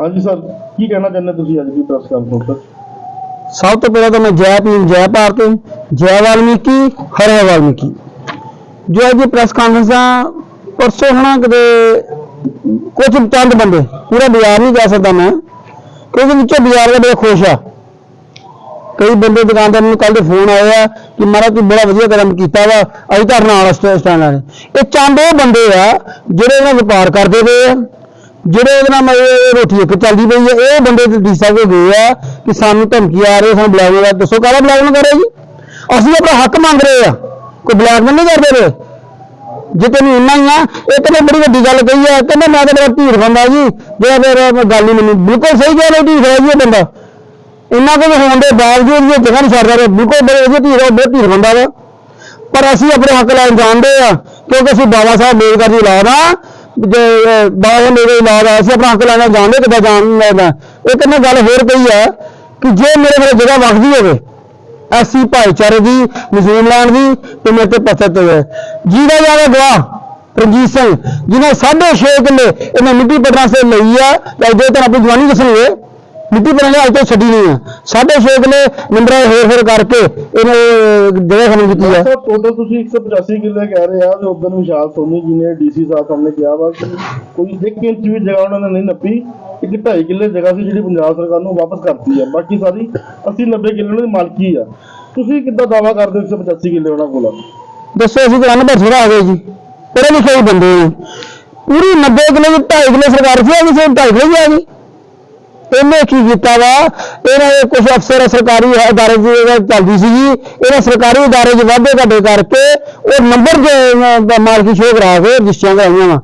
ਹਾਂਜੀ ਸਰ, ਕੀ ਕਹਿਣਾ ਚਾਹੁੰਦੇ ਤੁਸੀਂ ਅੱਜ ਦੀ ਪ੍ਰੈਸ ਕਾਨਫਰੰਸ ਤੇ? ਸਭ ਤੋਂ ਪਹਿਲਾਂ ਤਾਂ ਮੈਂ ਜੈ ਭੀਮ, ਜੈ ਭਾਰਤ, ਜੈ ਵਾਲਮੀਕੀ, ਹਰੇ ਵਾਲਮੀਕੀ। ਜੋ ਅੱਜ ਪ੍ਰੈਸ ਕਾਨਫਰੰਸ ਆ, ਪਰਸੋਂ ਹੋਣਾ ਕਿਤੇ ਕੁਝ ਚੰਦ ਬੰਦੇ, ਪੂਰਾ ਬਾਜ਼ਾਰ ਨਹੀਂ ਜਾ ਸਕਦਾ ਮੈਂ, ਕਿਉਂਕਿ ਵਿੱਚੋਂ ਬਾਜ਼ਾਰ ਦਾ ਬੜਾ ਖੁਸ਼ ਆ। ਕਈ ਬੰਦੇ ਦੁਕਾਨਦਾਰ ਨੂੰ ਕੱਲ ਦੇ ਫੋਨ ਆਏ ਆ ਕਿ ਮਹਾਰਾਜ ਤੂੰ ਬੜਾ ਵਧੀਆ ਕਦਮ ਕੀਤਾ ਵਾ, ਅਸੀਂ ਤੁਹਾਡੇ ਨਾਲ ਸਟੈਂਡ ਆ ਇਹ ਚੰਦ ਉਹ ਬੰਦੇ ਆ ਜਿਹੜੇ ਇਹਨਾਂ ਵਪਾਰ ਕਰਦੇ ਪਏ ਆ। ਜਿਹੜੇ ਇਹਦੇ ਨਾਲ ਮੈਂ ਇਹ ਰੋਟੀ ਇੱਕ ਚੱਲਦੀ ਪਈ ਹੈ ਇਹ ਬੰਦੇ ਤੇ ਡੀਸਾ ਕੋ ਗਏ ਆ ਕਿ ਸਾਨੂੰ ਧਮਕੀ ਆ ਰਹੀ ਸਾਨੂੰ ਬਲੈਕਮੇਲ ਦੱਸੋ ਕਾਹਦਾ ਬਲੈਕਮੇਲ ਕਰ ਰਹੇ ਜੀ? ਅਸੀਂ ਆਪਣਾ ਹੱਕ ਮੰਗ ਰਹੇ ਆ। ਕੋਈ ਬਲੈਕਮੇਲ ਨਹੀਂ ਕਰਦੇ ਪਏ। ਜੇ ਤੈਨੂੰ ਇੰਨਾ ਹੀ ਆ ਇਹ ਤਾਂ ਬੜੀ ਵੱਡੀ ਗੱਲ ਕਹੀ ਆ, ਕਹਿੰਦਾ ਮੈਂ ਤਾਂ ਬੜਾ ਧੀਰ ਬੰਦਾ ਜੀ। ਜਿਹੜਾ ਫਿਰ ਗੱਲ ਨਹੀਂ ਮੈਨੂੰ ਬਿਲਕੁਲ ਸਹੀ ਗੱਲ ਹੈ ਧੀਰ ਹੈ ਜੀ ਇਹ ਬੰਦਾ। ਇੰਨਾ ਕੁਝ ਹੋਣ ਦੇ ਬਾਵਜੂਦ ਵੀ ਜਗ੍ਹਾ ਨਹੀਂ ਛੱਡ ਰਿਹਾ। ਬਿਲਕੁਲ ਬੜੇ ਵਧੀਆ ਧੀਰ ਆ ਬਹੁਤ ਧੀਰ ਬੰਦਾ ਵਾ। ਪਰ ਅਸੀਂ ਆਪਣੇ ਹੱਕ ਲੈਣ ਜਾਣਦੇ ਆ, ਕਿਉਂਕਿ ਅਸੀਂ ਬਾਬਾ ਸਾਹਿਬ ਅੰਬੇਦਕਰ ਦੀ ਔਲਾਦ ਆ ਜੇ ਅਹ, ਬਾਬਾ ਸਾਹਿਬ ਅੰਬੇਡਕਰ ਅਸੀਂ ਆਪਣਾ ਹੱਕ ਲੈਣਾ ਜਾਣਦੇ ਕਿੱਦਾਂ ਜਾਣ ਲੈਣਾ ਇਹ ਕਹਿੰਦਾ ਗੱਲ ਹੋਰ ਕਹੀ ਆ ਕਿ ਜੇ ਮੇਰੇ ਮੇਰੇ ਜਗ੍ਹਾ ਵਖਦੀ ਹੋਵੇ ਐਸੀ ਭਾਈਚਾਰੇ ਦੀ ਮੁਸਲਮਾਨ ਦੀ ਤੇ ਮੇਰੇ ਤੇ ਪਸਤ ਹੋਵੇ। ਜਿਹਦਾ ਜਾਵੇ ਗਵਾਹ ਰਣਜੀਤ ਸਿੰਘ ਜਿਹਨੇ 6.5 ਕਿੱਲੇ ਇਹਨੇ ਮਿੱਟੀ ਪਟਨਾ ਸੇ ਲਈ ਆ ਤੇ ਜੇ ਤਾਂ ਆਪਣੀ ਜਵਾਨੀ ਦੱਸਣਗੇ। ਮਿੱਟੀ ਨੇ ਅੱਜ ਤੋਂ ਛੱਡੀ ਨਹੀਂ ਆ। 6.5 ਕਿੱਲੇ ਨਿੰਦਰਾ ਹੇਰ ਫੇਰ ਕਰਕੇ ਇਹਨੇ ਜਗ੍ਹਾ ਖਤਮ ਕੀਤੀ ਆ। ਸਰ ਟੋਟਲ ਤੁਸੀਂ 185 ਕਿੱਲੇ ਕਹਿ ਰਹੇ ਆ ਤੇ ਉਦੋਂ ਵਿਸ਼ਾਲ ਸੋਨੀ ਜੀ ਨੇ ਡੀਸੀ ਸਾਹਿਬ ਸਾਹਮਣੇ ਕਿਹਾ ਵਾ ਕਿ ਕੋਈ 1 ਇੰਚ ਵੀ ਜਗ੍ਹਾ ਉਹਨਾਂ ਨੇ ਨਹੀਂ ਨੱਪੀ ਇੱਕ 2.5 ਕਿੱਲੇ ਜਗ੍ਹਾ ਸੀ ਜਿਹੜੀ ਪੰਜਾਬ ਸਰਕਾਰ ਨੂੰ ਵਾਪਸ ਕਰਤੀ ਆ। ਬਾਕੀ ਸਾਰੀ 80 90 ਕਿੱਲੇ ਦੀ ਮਾਲਕੀ ਆ। ਤੁਸੀਂ ਕਿੱਦਾਂ ਦਾਵਾ ਕਰਦੇ ਹੋ 185 ਕਿੱਲੇ ਉਹਨਾਂ ਕੋਲ? ਦੱਸੋ ਅਸੀਂ ਤਾਂ ਅਨਪੜ੍ਹ ਥੋੜਾ ਆ ਗਏ ਜੀ। ਪੜ੍ਹੇ ਲਿਖੇ ਹੀ ਬੰਦੇ ਪੂਰੀ 90 ਕਿੱਲੇ ਦੀ 2.5 ਕਿੱਲੇ ਸਰਕਾਰ ਸੀ ਆ ਕਿਸੇ 2.5 ਕਿੱਲੇ ਵੀ ਆ ਗਈ ਇਹਨੇ ਕੀ ਕੀਤਾ ਵਾ? ਇਹਨਾਂ ਦੇ ਕੁਝ ਅਫਸਰ ਸਰਕਾਰੀ ਅਦਾਰੇ ਦੀ ਚੱਲਦੀ ਸੀਗੀ। ਇਹਨਾਂ ਸਰਕਾਰੀ ਅਦਾਰੇ 'ਚ ਵਾਧੇ ਘਾਟੇ ਕਰਕੇ ਉਹ ਨੰਬਰ ਦੇ ਮਾਲਕੀ ਸ਼ੋਅ ਕਰਾ ਕੇ ਰਜਿਸਟਰੀਆਂ ਕਰਾਈਆਂ ਵਾ।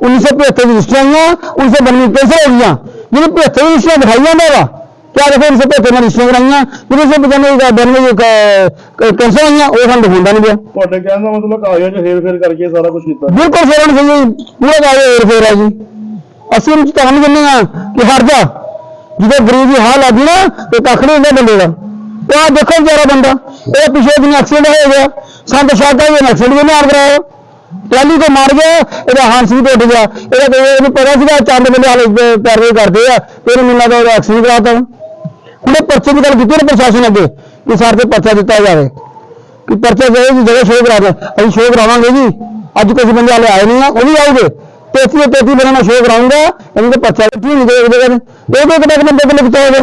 1975 ਦੀ ਰਜਿਸਟਰੀਆਂ ਆਈਆਂ 1992 ਕੈਂਸਲ ਹੋ ਗਈਆਂ। ਜਿਹਨੇ 75 ਦੀ ਰਜਿਸਟਰੀਆਂ ਦਿਖਾਈ ਜਾਂਦਾ ਵਾ। ਕਿਆ ਦੇਖੋ 1975 ਨਾਲ ਰਜਿਸਟਰੀਆਂ ਕਰਾਈਆਂ। ਜਿਹਨੇ 1995 ਦਾ 92 ਕੈਂਸਲ ਹੋਈਆਂ ਉਹ ਸਾਨੂੰ ਦਿਖਾਉਂਦਾ ਨਹੀਂ ਪਿਆ। ਤੁਹਾਡੇ ਕਹਿਣ ਦਾ ਮਤਲਬ ਕਾਗਜ਼ਾਂ 'ਚ ਹੇਰ ਫੇਰ ਕਰਕੇ ਸਾਰਾ ਕੁਝ ਕੀਤਾ। ਬਿਲਕੁਲ ਫੇਰਨ ਸਹੀ ਪੂਰਾ ਕਾਗਜ਼ ਹੋਰ ਫੇਰ ਹੈ ਜੀ। ਅਸੀਂ ਚੇਤਾਵਨੀ ਦਿੰਦੇ ਆ ਕਿ ਹਟ ਜਾ। ਜਦੋਂ ਗਰੀਬ ਦੀ ਹਾਲ ਗਈ ਨਾ, ਤੇ ਕੱਖ ਨਹੀਂ ਹੁੰਦਾ ਬੰਦੇ ਦਾ। ਤੇ ਆਹ ਦੇਖੋ ਵਿਚਾਰਾ ਬੰਦਾ, ਇਹ ਪਿਛਲੇ ਦਿਨ ਐਕਸੀਡੈਂਟ ਹੋ ਗਿਆ ਸੰਤ ਸ਼ਾਦਾ ਵੀ ਐਕਸੀਡੈਂਟ ਵੀ ਮਾਰ ਕਰਾਇਆ। ਟਰਾਲੀ ਤੋਂ ਮਾਰ ਗਿਆ, ਇਹਦਾ ਹਾਂਸ ਵੀ ਟੁੱਟ ਗਿਆ। ਇਹਦਾ ਤੇ ਇਹਨੂੰ ਪਤਾ ਸੀਗਾ, ਚੰਦ ਬੰਦੇ ਹਾਲੇ ਪੈਰਵੇ ਕਰਦੇ ਆ, ਤੇ ਇਹਨੂੰ ਮਿਲਣਾ ਦਾ ਐਕਸੀਡੈਂਟ ਕਰਾਤਾ ਹੁਣ ਇਹ ਪਰਚੇ ਦੀ ਗੱਲ ਕੀਤੀ ਨਾ ਪ੍ਰਸ਼ਾਸਨ ਅੱਗੇ ਕਿ ਸਰ ਤੇ ਪਰਚਾ ਦਿੱਤਾ ਜਾਵੇ। ਕਿ ਪਰਚਾ ਦੇ ਦੀ ਜਗ੍ਹਾ ਸ਼ੋਅ ਕਰਾ ਦੇ ਅਸੀਂ ਸ਼ੋਅ ਕਰਾਵਾਂਗੇ ਜੀ। ਅੱਜ ਕੁਝ ਬੰਦੇ ਹਾਲੇ ਆਏ ਨਹੀਂ ਆ, ਉਹ ਵੀ ਆਉਗੇ। 33 33 ਬੰਦੇ ਨਾਲ ਸ਼ੋਅ ਕਰਾਉਂਗਾ, ਇਹਨਾਂ ਦੇ ਪਰਚਾ ਦਿੱਤੀ ਨਹੀਂ ਦੇ ਜਗ੍ਹਾ ਇਹ ਕੋਈ ਕਿਤੇ ਨੰਬਰ ਤੇ ਲਿਖਤਾ ਹੋਵੇ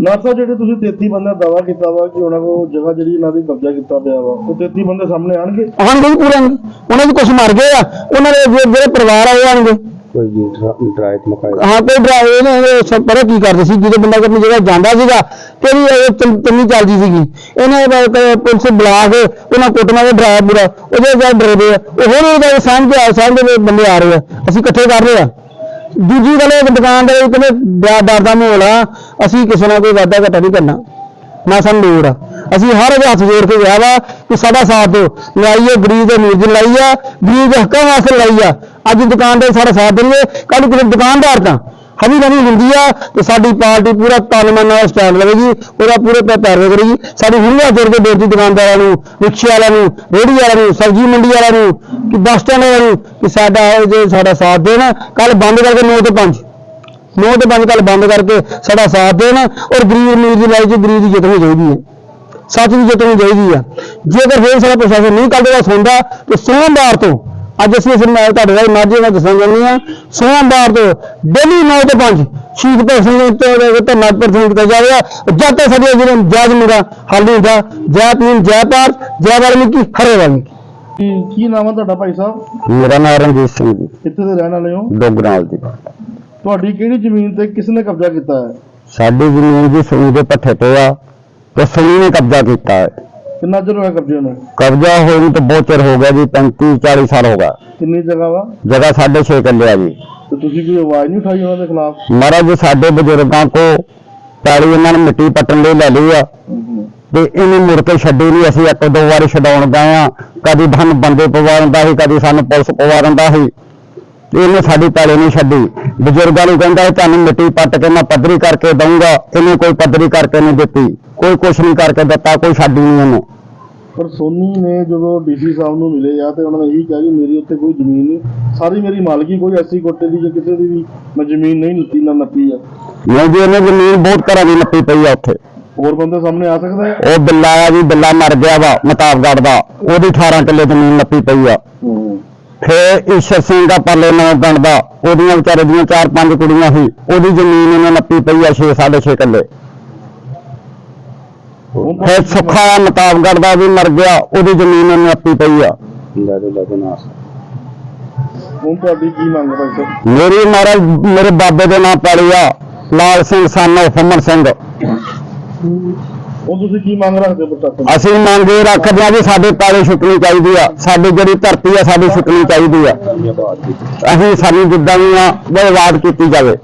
ਨਾ ਸਰ ਜਿਹੜੇ ਤੁਸੀਂ 33 ਬੰਦੇ ਦਾ ਦਾਵਾ ਕੀਤਾ ਵਾ ਕਿ ਉਹਨਾਂ ਕੋਲ ਜਗ੍ਹਾ ਜਿਹੜੀ ਇਹਨਾਂ ਦੀ ਕਬਜ਼ਾ ਕੀਤਾ ਪਿਆ ਵਾ ਉਹ 33 ਬੰਦੇ ਸਾਹਮਣੇ ਆਣਗੇ? ਆਉਣਗੇ ਜੀ ਪੂਰੇ ਉਹਨਾਂ ਦੇ ਕੁਝ ਮਰ ਗਏ ਆ। ਉਹਨਾਂ ਦੇ ਜਿਹੜੇ ਜਿਹੜੇ ਪਰਿਵਾਰ ਆਏ ਆਣਗੇ। ਕੋਈ ਵੀ ਡਰਾਈਵ ਮਕਾਇਆ ਹਾਂ ਕੋਈ ਡਰਾਈਵਰ ਨੇ ਸਭ ਪਤਾ ਕੀ ਕਰਦੇ ਸੀ ਜਦੋਂ ਬੰਦਾ ਆਪਣੀ ਜਗ੍ਹਾ ਜਾਂਦਾ ਸੀਗਾ ਤੇ ਵੀ ਇਹ ਚੰ- ਚੰਗੀ ਚੱਲਦੀ ਸੀਗੀ। ਇਹਨੇ ਬ- ਕ- ਪੁਲਿਸ ਬੁਲਾ ਕੇ ਉਹਨਾਂ ਕੁੱਟਣਾ ਦੇ ਡਰਾਈਵਰ ਪੂਰਾ ਉਹਦੇ ਜਾ ਡਰਦੇ ਆ ਉਹ ਹੋਰ ਉਹਦਾ ਸਾਹਮਣੇ ਆ ਸਾਹਮਣੇ ਦੇ ਬੰਦੇ ਆ ਰਹੇ ਆ। ਅਸੀਂ ਇਕੱਠੇ ਕਰ ਰਹੇ ਆ। ਦੂਜੀ ਗੱਲ ਇਹ ਦੁਕਾਨ ਦੇ ਕਹਿੰਦੇ ਡਰ ਡਰ ਦਾ ਮਾਹੌਲ ਆ, ਅਸੀਂ ਕਿਸੇ ਨਾਲ ਕੋਈ ਵਾਅਦਾ ਘਾਟਾ ਨਹੀਂ ਕਰਨਾ। ਨਾ ਸਾਨੂੰ ਲੋੜ ਆ। ਅਸੀਂ ਹਰ ਇੱਕ ਹੱਥ ਜੋੜ ਕੇ ਗਿਆ ਵਾ ਕਿ ਸਾਡਾ ਸਾਥ ਦਿਓ। ਲੜਾਈ ਹੈ ਗਰੀਬ ਦੇ ਨਿਰਜਨ ਲੜਾਈ ਆ, ਗਰੀਬ ਦੇ ਹੱਕਾਂ ਵਾਸਤੇ ਲੜਾਈ ਆ। ਅੱਜ ਦੁਕਾਨ ਦੇ ਸਾਡਾ ਸਾਥ ਦੇਣਗੇ ਕੱਲ ਨੂੰ ਕਿਸੇ ਦੁਕਾਨਦਾਰ ਤਾਂ ਹਵੀ ਨਵੀਂ ਹੁੰਦੀ ਆ ਤੇ ਸਾਡੀ ਪਾਰਟੀ ਪੂਰਾ ਤਨ ਨਾਲ ਸਟੈਂਡ ਲਵੇਗੀ, ਉਹਦਾ ਪੂਰੇ ਪੈ ਪੈਰਵੇ ਕਰੇਗੀ ਸਾਡੀ ਹੁਣੀਆਂ ਜੋੜ ਕੇ ਬੇਨਤੀ ਦੁਕਾਨਦਾਰਾਂ ਨੂੰ ਰਿਕਸ਼ੇ ਵਾਲਿਆਂ ਨੂੰ ਰੇਹੜੀ ਵਾਲਿਆਂ ਨੂੰ, ਸਬਜ਼ੀ ਮੰਡੀ ਵਾਲਿਆਂ ਨੂੰ, ਕਿ ਬੱਸ ਸਟੈਂਡ ਵਾਲਿਆਂ ਨੂੰ, ਕਿ ਸਾਡਾ ਜੇ ਸਾਡਾ ਸਾਥ ਦੇਣ ਕੱਲ ਬੰਦ ਕਰਕੇ 9 ਤੋਂ 5 ਨੌ ਤੇ ਬੰਦ ਕੱਲ ਬੰਦ ਕਰਕੇ ਸਾਡਾ ਸਾਥ ਦੇਣ, ਔਰ ਗਰੀਬ ਅਮੀਰ ਦੀ ਲੜਾਈ 'ਚ ਗਰੀਬ ਦੀ ਜਿੱਤ ਹੋਣੀ ਚਾਹੀਦੀ ਹੈ। ਸੱਚ ਦੀ ਜਿੱਤ ਹੋਣੀ ਚਾਹੀਦੀ ਆ। ਜੇਕਰ ਫਿਰ ਸਾਡਾ ਪ੍ਰਸ਼ਾਸਨ ਨਹੀਂ ਕੱਢ ਦਾ ਸੁਣਦਾ ਤੇ ਸੋਮਵਾਰ ਤੋਂ ਅੱਜ ਅਸੀਂ ਇਸ ਨਾਲ ਤੁਹਾਡੇ ਨਾਲ ਮਾਝੇ ਨਾਲ ਦੱਸਣ ਜਾਂਦੇ ਆ ਸੋਮਵਾਰ ਤੋਂ ਡੇਲੀ 9 ਤੋਂ 5 ਸ਼ਹੀਦ ਭਗਤ ਸਿੰਘ ਤੇ ਧੰਨਾ ਪ੍ਰਦਰਸ਼ਨ ਕੀਤਾ ਜਾਵੇਗਾ ਜਦ ਤੱਕ ਸਾਡੀ ਜਿਹੜੇ ਜਾਜ ਮੁਗਾ ਹੱਲ ਨਹੀਂ ਹੁੰਦਾ ਜੈ ਭੀਮ ਜੈ ਭਾਰਤ ਜੈ ਵਾਲਮੀਕੀ ਹਰੇ ਵਾਲਮੀਕੀ। ਕੀ ਕੀ ਨਾਮ ਆ ਤੁਹਾਡਾ ਭਾਈ ਸਾਹਿਬ? ਮੇਰਾ ਨਾਮ ਰਣਜੀਤ ਸਿੰਘ ਜੀ। ਕਿੱਥੇ ਦੇ ਰਹਿਣ ਵਾਲੇ ਹੋ? ਡੋਗਰਾਲ ਦੀ ਤੁਹਾਡੀ ਕਿਹੜੀ ਜ਼ਮੀਨ ਤੇ ਕਿਸ ਨੇ ਕਬਜ਼ਾ ਕੀਤਾ ਹੈ? ਸਾਡੀ ਜ਼ਮੀਨ ਦੀ ਸੂਈ ਦੇ ਪੱਠੇ ਤੇ ਆ ਤੇ ਸੂਈ ਨੇ ਕਬਜ਼ਾ ਕੀਤਾ ਹੈ। ਕਿੰਨਾ ਚਿਰ ਹੋਇਆ ਕਬਜ਼ੇ ਨੂੰ? ਕਬਜ਼ਾ ਹੋਏ ਨੂੰ ਤਾਂ ਬਹੁਤ ਚਿਰ ਹੋ ਗਿਆ ਜੀ 35 40 ਸਾਲ ਹੋ ਗਿਆ। ਕਿੰਨੀ ਜਗ੍ਹਾ ਵਾ? ਜਗ੍ਹਾ ਸਾਢੇ ਛੇ ਕਿੱਲੇ ਆ ਜੀ। ਤੇ ਤੁਸੀਂ ਕੋਈ ਆਵਾਜ਼ ਨਹੀਂ ਉਠਾਈ ਉਹਨਾਂ ਦੇ ਖਿਲਾਫ? ਮਹਾਰਾਜ ਜੀ ਸਾਡੇ ਬਜ਼ੁਰਗਾਂ ਕੋ ਪੈਲੀ ਇਹਨਾਂ ਨੇ ਮਿੱਟੀ ਪੱਟਣ ਲਈ ਲੈ ਲਈ ਆ। ਤੇ ਇਹਨੂੰ ਮੁੜ ਕੇ ਛੱਡੀ ਨਹੀਂ ਅਸੀਂ ਇੱਕ ਦੋ ਵਾਰੀ ਛਡਾਉਣ ਗਏ ਆ। ਕਦੀ ਧਨ ਬੰਦੇ ਪਵਾ ਦਿੰਦਾ ਸੀ ਕਦੀ ਸਾਨੂੰ ਪੁਲਿਸ ਪਵਾ ਦਿੰਦਾ ਸੀ। ਤੇ ਇਹਨੇ ਸਾਡੀ ਪੈਲੀ ਨਹੀਂ ਛੱਡੀ। ਬਜ਼ੁਰਗਾਂ ਨੂੰ ਕਹਿੰਦਾ ਤੁਹਾਨੂੰ ਮਿੱਟੀ ਪੱਟ ਕੇ ਮੈਂ ਪੱਧਰੀ ਕਰਕੇ ਦਊਂਗਾ। ਇਹਨੇ ਕੋਈ ਪੱਧਰੀ ਕਰਕੇ ਨਹੀਂ ਦਿੱਤੀ। ਕੋਈ ਕੁਛ ਨਹੀਂ ਕਰਕੇ ਦਿੱਤਾ ਕੋਈ ਛੱਡੀ ਨਹੀਂ ਇਹਨੂੰ। ਪਰ ਸੋਨੀ ਨੇ ਜਦੋਂ ਡੀਸੀ ਸਾਹਿਬ ਨੂੰ ਮਿਲੇ ਆ ਤੇ ਉਹਨਾਂ ਨੇ ਇਹੀ ਕਿਹਾ ਕਿ ਮੇਰੀ ਉੱਤੇ ਕੋਈ ਜ਼ਮੀਨ ਨਹੀਂ ਸਾਰੀ ਮੇਰੀ ਮਾਲਕੀ ਕੋਈ ਐਸੀ ਕੋਟੇ ਦੀ ਜਾਂ ਕਿਸੇ ਦੀ ਵੀ ਮੈਂ ਜ਼ਮੀਨ ਨਹੀਂ ਲਿੱਤੀ ਨਾ ਨੱਪੀ ਆ। ਨਹੀਂ ਜੀ ਇਹਨੇ ਜ਼ਮੀਨ ਬਹੁਤ ਘਰਾਂ ਦੀ ਨੱਪੀ ਪਈ ਆ ਉੱਥੇ। ਹੋਰ ਬੰਦੇ ਸਾਹਮਣੇ ਆ ਸਕਦਾ ਹੈ? ਉਹ ਬਿੱਲਾ ਆ ਜੀ ਬਿੱਲਾ ਮਰ ਗਿਆ ਵਾ ਮਤਾਬਗੜ ਦਾ। ਉਹਦੀ 18 ਕਿੱਲੇ ਜ਼ਮੀਨ ਨੱਪੀ ਪਈ ਆ। ਫਿਰ ਈਸ਼ਰ ਸਿੰਘ ਦਾ ਪਰਲੇ ਨਵੇਂ ਪਿੰਡ ਦਾ ਉਹਦੀਆਂ ਵਿਚਾਰੇ ਦੀਆਂ ਚਾਰ ਪੰਜ ਕੁੜੀਆਂ ਸੀ ਉਹਦੀ ਜ਼ਮੀਨ ਇਹਨੇ ਨੱਪੀ ਪਈ ਆ 6 6.5 ਕਿੱਲੇ। ਫਿਰ ਸੁੱਖਾ ਮਤਾਬਗੜ ਦਾ ਵੀ ਮਰ ਗਿਆ ਉਹਦੀ ਜ਼ਮੀਨ ਇਹਨੇ ਨੱਪੀ ਪਈ ਆ। ਲੈ ਦੋ ਲੈ ਦੋ ਨਾਸ ਹੁਣ ਤੁਹਾਡੀ ਕੀ ਮੰਗ ਹੈ ਸਰ ਮੇਰੀ ਮਹਾਰਾਜ ਮੇਰੇ ਬਾਬੇ ਦੇ ਨਾਂ ਪਾਲੀ ਆ ਲਾਲ ਸਿੰਘ ਸਾਨੋ ਫਮਨ ਸਿੰਘ। ਹੁਣ ਤੁਸੀਂ ਕੀ ਮੰਗ ਰੱਖਦੇ ਪ੍ਰਸ਼ਾਸਨ? ਅਸੀਂ ਮੰਗ ਇਹ ਰੱਖਦੇ ਆ ਵੀ ਸਾਡੇ ਪਾਲੇ ਛੁੱਟਣੀ ਚਾਹੀਦੀ ਆ ਸਾਡੀ ਜਿਹੜੀ ਧਰਤੀ ਆ ਸਾਡੀ ਛੁੱਟਣੀ ਚਾਹੀਦੀ ਆ। ਅਸੀਂ ਸਾਨੂੰ ਜਿੱਦਾਂ ਵੀ ਆ ਉਹ ਆਵਾਜ਼ ਕੀਤੀ ਜਾਵੇ।